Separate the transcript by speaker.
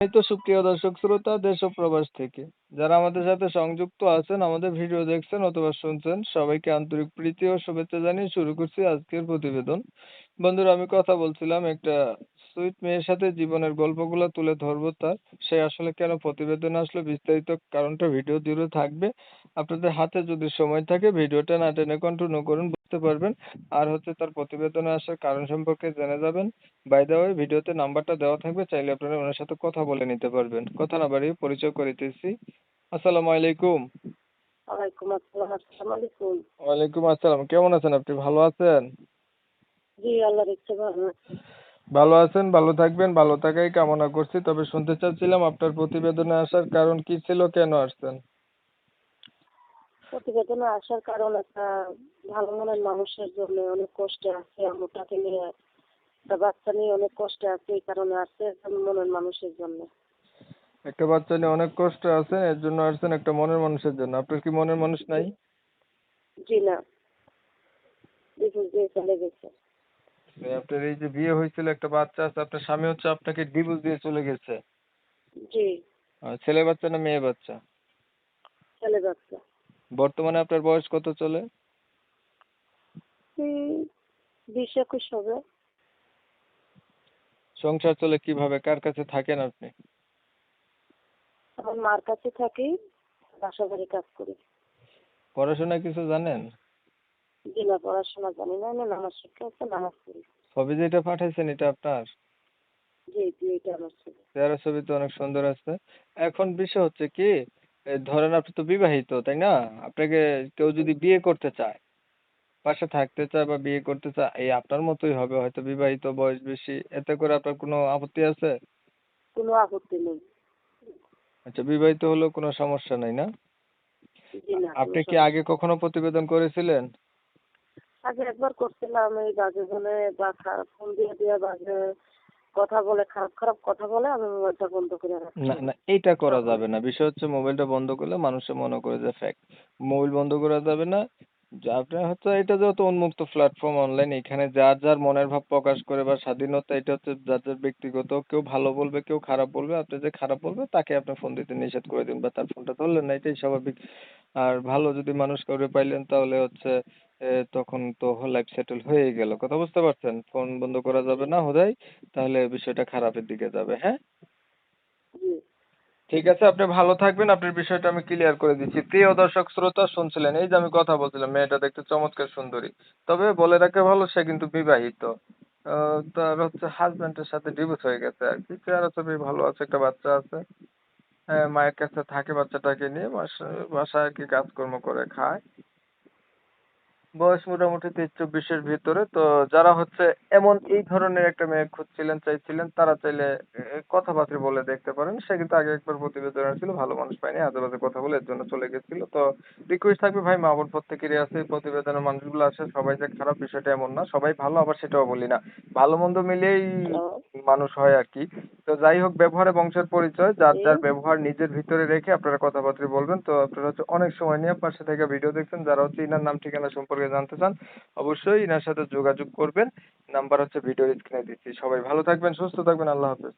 Speaker 1: এই তো সুপ্রিয় দর্শক শ্রোতা, দেশ ও প্রবাস থেকে। যারা আমাদের সাথে সংযুক্ত আছেন, আমাদের ভিডিও দেখছেন অথবা শুনছেন, সবাইকে আন্তরিক প্রীতি ও শুভেচ্ছা জানিয়ে শুরু করছি আজকের প্রতিবেদন। বন্ধুরা, আমি কথা বলছিলাম একটা সুইট মেয়ের সাথে জীবনের গল্পগুলো তুলে ধরবো তার। সে আসলে কেন প্রতিবেদনে আসলো বিস্তারিত কারণটা ভিডিও জুড়ে থাকবে। আপনাদের হাতে যদি সময় থাকে ভিডিওটা না টেনে কন্টিনিউ করুন বুঝতে পারবেন। আর হচ্ছে তার প্রতিবেদনে আসার কারণ সম্পর্কে জেনে যাবেন। বাই দ্য ওয়ে ভিডিওতে নাম্বারটা দেওয়া থাকবে চাইলে আপনারা ওনার সাথে কথা বলে নিতে পারবেন। কথা না বাড়িয়ে পরিচয় করিতেছি। আসসালামু আলাইকুম।
Speaker 2: ওয়ালাইকুম আসসালাম আসসালামু আলাইকুম।
Speaker 1: ওয়ালাইকুম আসসালাম কেমন আছেন আপনি? ভালো আছেন?
Speaker 2: জি আল্লাহ রেখে ভালো আছি।
Speaker 1: ভালো আছেন ভালো থাকবেন ভালো থাকাই কামনা করছি। তবে শুনতে চাচ্ছিলাম আপনার প্রতিবেদনে আসার কারণ কি ছিল কেন আসছেন?
Speaker 2: প্রতিবেদনে আসার কারণ একটা ভালো মনের মানুষের জন্য অনেক কষ্টে আছে আম্মুটাকে নিয়ে একটা বাচ্চা নিয়ে অনেক কষ্টে আছে এই কারণে আসছে একটা মনের মানুষের জন্য।
Speaker 1: একটা বাচ্চা নিয়ে অনেক কষ্ট আছে এর জন্য আসছেন একটা মনের মানুষের জন্য। আপনার কি মনের মানুষ নাই?
Speaker 2: জি না। ডিভোর্স দিয়ে চলে গেছে।
Speaker 1: আপনার এই যে বিয়ে হয়েছিল একটা বাচ্চা আছে আপনার স্বামী হচ্ছে আপনাকে ডিভোর্স দিয়ে চলে গেছে।
Speaker 2: জি।
Speaker 1: ছেলে বাচ্চা না মেয়ে বাচ্চা?
Speaker 2: ছেলে বাচ্চা।
Speaker 1: বর্তমানে আপনার বয়স কত চলে?
Speaker 2: বিশ একুশ হবে।
Speaker 1: সংসার চলে কীভাবে? কার কাছে থাকেন আপনি?
Speaker 2: আমার মার কাছে থাকি বাসা বাড়ি কাজ করি।
Speaker 1: পড়াশোনা কিছু জানেন?
Speaker 2: জি না পড়াশোনা জানি না আমি নামাজ শিক্ষা আছে নামাজ পড়ি।
Speaker 1: ছবি যেটা পাঠাইছেন এটা আপনার?
Speaker 2: জি জি এটা আমার ছেলে
Speaker 1: চেহারা ছবি তো অনেক সুন্দর আছে। এখন বিষয় হচ্ছে কি ধরেন আপনি তো বিবাহিত তাই না? আপনাকে কেউ যদি বিয়ে করতে চায় পাশে থাকতে চায় বা বিয়ে করতে চায় এই আপনার মতোই হবে হয়তো বিবাহিত বয়স বেশি। এতে করে আপনার কোনো আপত্তি আছে?
Speaker 2: কোনো আপত্তি নেই।
Speaker 1: আচ্ছা বিবাহিত হলেও কোনো সমস্যা নাই না? আপনি কি আগে কখনো প্রতিবেদন করেছিলেন?
Speaker 2: আগে একবার করছিলাম এই বাজে বলে বা ফোন দিয়ে দিয়ে বাজে কথা বলে, খারাপ খারাপ কথা বলে আমি মোবাইলটা বন্ধ করে
Speaker 1: না না, এইটা করা যাবে না। বিষয় হচ্ছে মোবাইলটা বন্ধ করলে মানুষে মনে করে যে ফ্যাক্ট মোবাইল বন্ধ করা যাবে না আপনার হচ্ছে এটা যেহেতু উন্মুক্ত প্ল্যাটফর্ম অনলাইন এখানে যার যার মনের ভাব প্রকাশ করে বা স্বাধীনতা, এটা হচ্ছে যার যার ব্যক্তিগত, কেউ ভালো বলবে, কেউ খারাপ বলবে, আপনি যে খারাপ বলবে, তাকে আপনি ফোন দিতে নিষেধ করে দিন বা তার ফোনটা ধরলেন না, এটাই স্বাভাবিক। আর ভালো যদি মানুষ কাউরে পাইলেন, তাহলে হচ্ছে তখন তো লাইফ সেটেল হয়ে গেল। কথা বুঝতে পারছেন? ফোন বন্ধ করা যাবে না হোদাই, তাহলে বিষয়টা খারাপের দিকে যাবে হ্যাঁ? ঠিক আছে, আপনি ভালো থাকবেন। আপনার বিষয়টা আমি ক্লিয়ার করে দিচ্ছি। প্রিয় দর্শক, শ্রোতা শুনছিলেন, এই যে আমি কথা বলছিলাম, মেয়েটা দেখতে চমৎকার সুন্দরী। তবে বলে রাখে ভালো, সে কিন্তু বিবাহিত। তার হচ্ছে হাজবেন্ডের সাথে ডিভোর্স হয়ে গেছে আর কি। চেহারা ছবি ভালো আছে, একটা বাচ্চা আছে। হ্যাঁ মায়ের কাছে থাকে বাচ্চাটাকে নিয়ে, বাসা- বাসায় আর কি কাজকর্ম করে, খায়। বয়স মোটামুটি তেইশ চব্বিশের ভিতরে। তো যারা হচ্ছে এমন এই ধরনের একটা মেয়ে খুঁজছিলেন চাইছিলেন তারা চাইলে কথাবার্তা বলে দেখতে পারেন। সে কিন্তু আগে একবার প্রতিবেদন ছিল ভালো মানুষ পায়নি আজে বাজে কথা বলে এর জন্য চলে গেছিল। তো রিকোয়েস্ট থাকবে ভাই মা বোন প্রত্যেকেরই আছে প্রতিবেদনের মানুষগুলো আছে সবাই যে খারাপ বিষয়টা এমন না সবাই ভালো আবার সেটাও বলি না। ভালো মন্দ মিলেই মানুষ হয় আর কি। তো যাই হোক ব্যবহারে বংশের পরিচয় যার যার ব্যবহার নিজের ভিতরে রেখে আপনারা কথাবার্তা বলবেন। তো আপনারা হচ্ছে অনেক সময় নিয়ে পাশে থেকে ভিডিও দেখছেন যারা হচ্ছে ইনার নাম ঠিকানা সম্পর্কে জানতে চান অবশ্যই ইনার সাথে যোগাযোগ করবেন। নাম্বার হচ্ছে ভিডিও স্ক্রিনে দিচ্ছি। সবাই ভালো থাকবেন সুস্থ থাকবেন আল্লাহ হাফেজ।